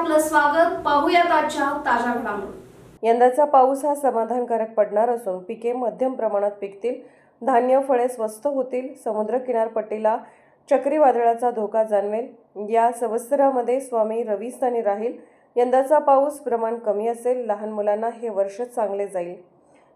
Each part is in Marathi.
स्वागत पाहूयात आजच्या ताज्या घडामोडी. यंदाचा पाऊस हा समाधानकारक पडणार असून पिके मध्यम प्रमाणात पिकतील धान्य फळे स्वस्त होतील समुद्र किनारपट्टीला चक्रीवादळाचा धोका जाणवेल. या संवत्सरामध्ये स्वामी रविस्थानी राहील. यंदाचा पाऊस प्रमाण कमी असेल लहान मुलांना हे वर्ष चांगले जाईल.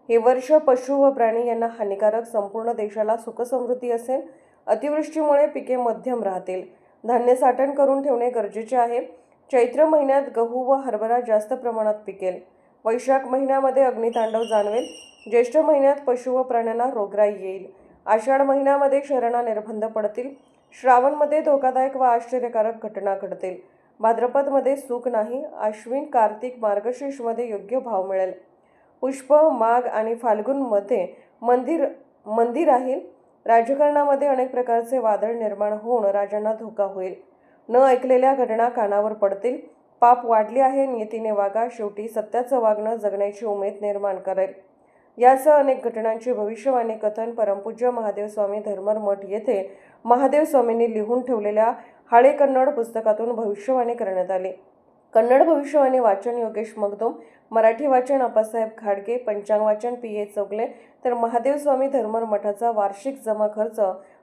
हे वर्ष पशु व प्राणी यांना हानिकारक संपूर्ण देशाला सुखसमृद्धी असेल. अतिवृष्टीमुळे पिके मध्यम राहतील. धान्य साठवण करून ठेवणे गरजेचे आहे. चैत्र महिन्यात गहू व हरभरा जास्त प्रमाणात पिकेल. वैशाख महिन्यामध्ये अग्नितांडव जाणवेल. ज्येष्ठ महिन्यात पशु व प्राण्यांना रोगराई येईल. आषाढ महिन्यामध्ये शरणा निर्बंध पडतील. श्रावणमध्ये धोकादायक व आश्चर्यकारक घटना घडतील. भाद्रपदमध्ये सुख नाही. आश्विन कार्तिक मार्गशीर्षमध्ये योग्य भाव मिळेल. पुष्प माघ आणि फाल्गुनमध्ये मंदिर मंदिर राहील. राजकारणामध्ये अनेक प्रकारचे वादळ निर्माण होऊन राजांना धोका होईल. न ऐकलेल्या घटना कानावर पडतील. पाप वाढले आहे नियतीने वागा. शेवटी सत्याचं वागणं जगण्याची उमेद निर्माण करेल. यासह अनेक घटनांची भविष्यवाणी कथन परमपूज्य महादेव स्वामी धर्मर मठ येथे महादेव स्वामींनी लिहून ठेवलेल्या हाळे कन्नड पुस्तकातून भविष्यवाणी करण्यात आली. कन्नड भविष्यवाणी वाचन योगेश मगदुम मराठी वाचन अप्पासाहेब खाडगे पंचांग वाचन पी ए चौगले तर महादेव स्वामी धर्मर मठाचा वार्षिक जमा खर्च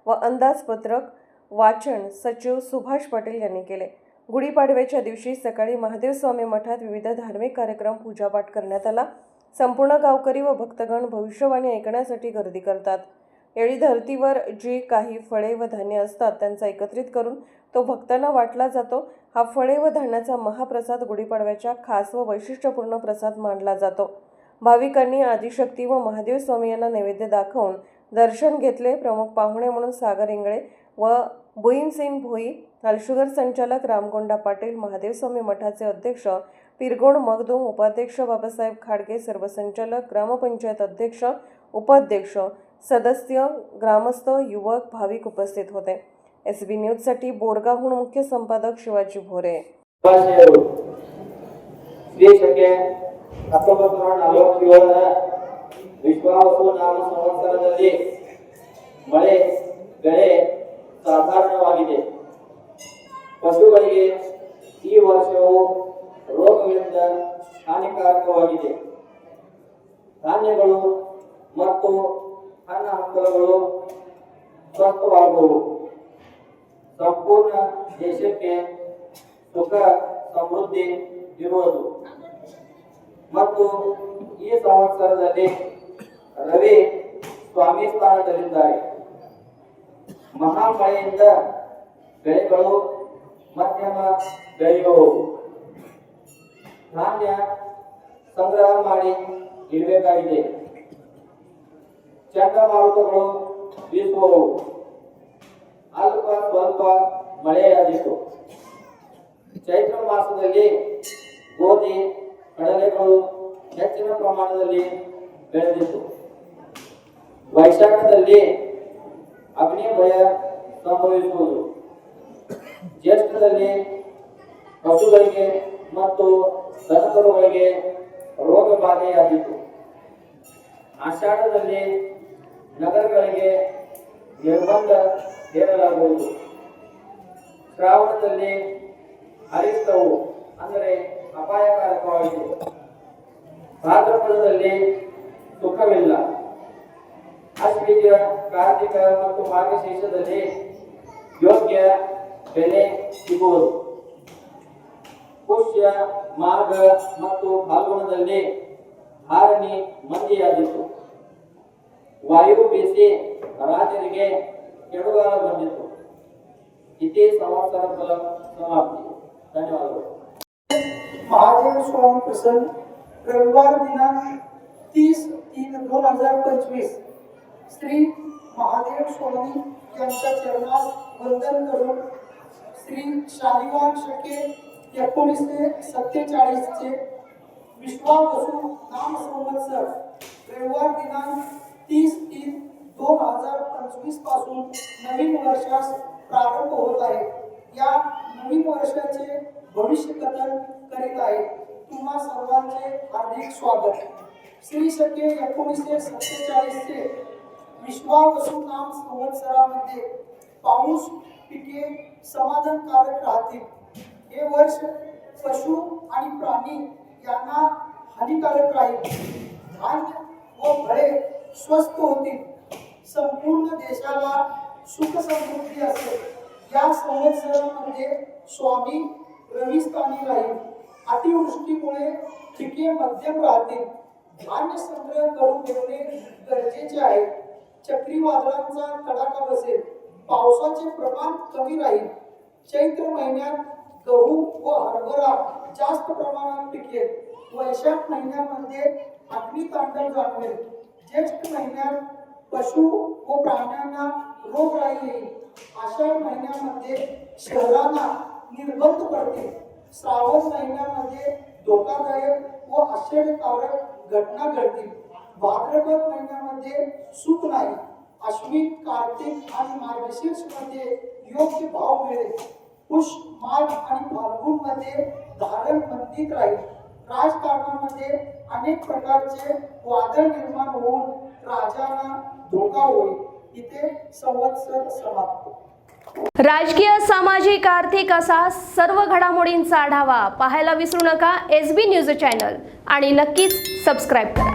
व अंदाजपत्रक वाचन सचिव सुभाष पाटील यांनी केले. गुढीपाडव्याच्या दिवशी सकाळी महादेव स्वामी मठात विविध धार्मिक कार्यक्रम पूजापाठ करण्यात आला. संपूर्ण गावकरी व भक्तगण भविष्यवाणी ऐकण्यासाठी गर्दी करतात. येळी धर्तीवर जी काही फळे व धान्य असतात त्यांचा एकत्रित करून तो भक्तांना वाटला जातो. हा फळे व धान्याचा महाप्रसाद गुढीपाडव्याच्या खास व वैशिष्ट्यपूर्ण प्रसाद मानला जातो. भाविकांनी आदिशक्ती व महादेव स्वामी यांना नैवेद्य दाखवून दर्शन घेतले. प्रमुख पाहुणे म्हणून सागर इंगळे व बुईनसेन भोई अलशुगर संचालक रामगोंडा पाटील महादेव स्वामी मठाचे अध्यक्ष पिरगोड मगदूम उपाध्यक्ष बाबासाहेब खाडगे सर्व संचालक ग्रामपंचायत अध्यक्ष उपाध्यक्ष सदस्य ग्रामस्थ युवक भाविक उपस्थित होते एस बी न्यूजसाठी बोरगावहून मुख्य संपादक शिवाजी भोरे ಭಾಷೆಯರು ದೇಶಕ್ಕೆ ಹತ್ತೊಂಬತ್ತು ನೂರ ನಲವತ್ತೇಳರ ವಿಶ್ವಾವಸು ನಾಮ ಸಂವತ್ಸರದಲ್ಲಿ ಮಳೆ ಬೆಳೆ ಸಾಧಾರಣವಾಗಿದೆ. ಪಶುಗಳಿಗೆ ಈ ವರ್ಷವು ರೋಗಗಳಿಂದ ಹಾನಿಕಾರಕವಾಗಿದೆ. ಧಾನ್ಯಗಳು ಮತ್ತು ಹಣ್ಣ ಹಂಪಲುಗಳು ಸ್ವಸ್ಥವಾಗುವವು ಸಂಪೂರ್ಣ ದೇಶಕ್ಕೆ ಸುಖ ಸಮೃದ್ಧಿ ಇರುವುದು. ಮತ್ತು ಈ ಸಂವತ್ಸರದಲ್ಲಿ ರವಿ ಸ್ವಾಮಿ ಸ್ಥಾನದಲ್ಲಿದ್ದಾರೆ. ಮಹಾಮಳೆಯಿಂದ ಬೆಳೆಗಳು ಮಧ್ಯಮ ಬೆಳೆಯುವವು ಧಾನ್ಯ ಸಂಗ್ರಹ ಮಾಡಿ ಇಡಬೇಕಾಗಿದೆ. ಚಂಡಮಾರುತಗಳು ಬೀಸುವವು. ಅಲ್ಪ ಸ್ವಲ್ಪ ಮಳೆಯಾಗಿತ್ತು. ಚೈತ್ರ ಮಾಸದಲ್ಲಿ ಗೋಧಿ, ಕಡಲೆಗಳು ಹೆಚ್ಚಿನ ಪ್ರಮಾಣದಲ್ಲಿ ಬೆಳೆದಿತ್ತು. ವೈಶಾಖದಲ್ಲಿ ಅಗ್ನಿ ಭಯ ಸಂಭವಿಸುವುದು. ಜ್ಯೇಷ್ಠದಲ್ಲಿ ಪಶುಗಳಿಗೆ ಮತ್ತು ದನಕರುಗಳಿಗೆ ರೋಗ ಬಾಧೆಯಾಗಿತ್ತು. ಆಷಾಢದಲ್ಲಿ ನಗರಗಳಿಗೆ ನಿರ್ಬಂಧ ಹೇರಲಾಗುವುದು. ಶ್ರಾವಣದಲ್ಲಿ ಹರಿಸ್ತವು ಅಂದರೆ ಅಪಾಯಕಾರಕವಾಗಿದೆ. ಭಾದ್ರಪದದಲ್ಲಿ ಸುಖವಿಲ್ಲ. ಅಶ್ವೀಜ ಕಾರ್ತಿಕ ಮತ್ತು ಮಾರ್ಗಶೀರ್ಷದಲ್ಲಿ ಯೋಗ್ಯ ಬೆಲೆ ಸಿಗುವುದು ಪುಷ್ಯ ಮಾಘ ಮತ್ತು ಫಾಲ್ಗುಣದಲ್ಲಿ ಹಾರಣಿ ಮಂದಿಯಾದಿತ್ತು ವಾಯು ಬೀಸಿ ರಾಜರಿಗೆ ಕೆಡುಗಾಲ ಬಂದಿತ್ತು ಇತಿ ಸಂವತ್ಸರ ಫಲ समाप्ति धन्यवाद महादेव स्वामी प्रसन्न रविवार दिनांक तीस तीन दोन हजार पंचवीस श्री महादेव स्वामी यांच्या चरणास वंदन करून श्री शालिवान शके एकोणीसशे सत्तेचाळीसचे विश्वावसू नाम संवत्सर रविवार दिनांक तीस तीन दोन हजार पंचवीसपासून नवीन वर्षास प्रारंभ होत आहे. या नवीन वर्षाचे भविष्य कथन करीत आहे. तुम्हा सर्वांचे हार्दिक स्वागत. श्री शके एकोणीसशे सत्तेचाळीसचे विश्वावसू नाम संवत्सरामध्ये पाऊस पिके समाधानकारक राहतील. हे वर्ष पशु आणि प्राणी यांना हानिकारक राहील. धान्य व फळे स्वस्त होतील. संपूर्ण देशाला सुख समृद्धी असेल. या संवत्सरामध्ये स्वामी रविस्थानी राहील. अतिवृष्टीमुळे पिके मध्यम राहतील. धान्य संग्रह करून ठेवणे गरजेचे आहे. चक्रीवादळांचा तडाखा बसेल. पावसाचे प्रमाण कमी राहील. चैत्र महिन्यात गहू व हरभरा जास्त प्रमाणात पिकेल. वैशाख महिन्यामध्ये अग्नी तांडव जाणवेल. ज्येष्ठ महिन्यात पशु व प्राण्यांना रोगराई येईल. आषाढ महिन्यामध्ये शहरांना निर्बंध पडतील. श्रावण महिन्यामध्ये धोकादायक व आश्चर्यकारक घटना घडतील. भाद्रपद महिन्यामध्ये सुख नाही. अश्विन कार्तिक आणि मार्गशीर्षमध्ये योग्य भाव मिळेल. पुष माघ आणि फाल्गुनमध्ये धारण बंदित राहील. राजकारणामध्ये अनेक प्रकारचे वादळ निर्माण होऊन राजाला धोका होईल. इथे संवत्सर समाप्त. राजकीय सामाजिक आर्थिक असा सर्व घडामोडींचा आढावा पाहायला विसरू नका. एस बी न्यूज चॅनल आणि नक्कीच सबस्क्राईब करा.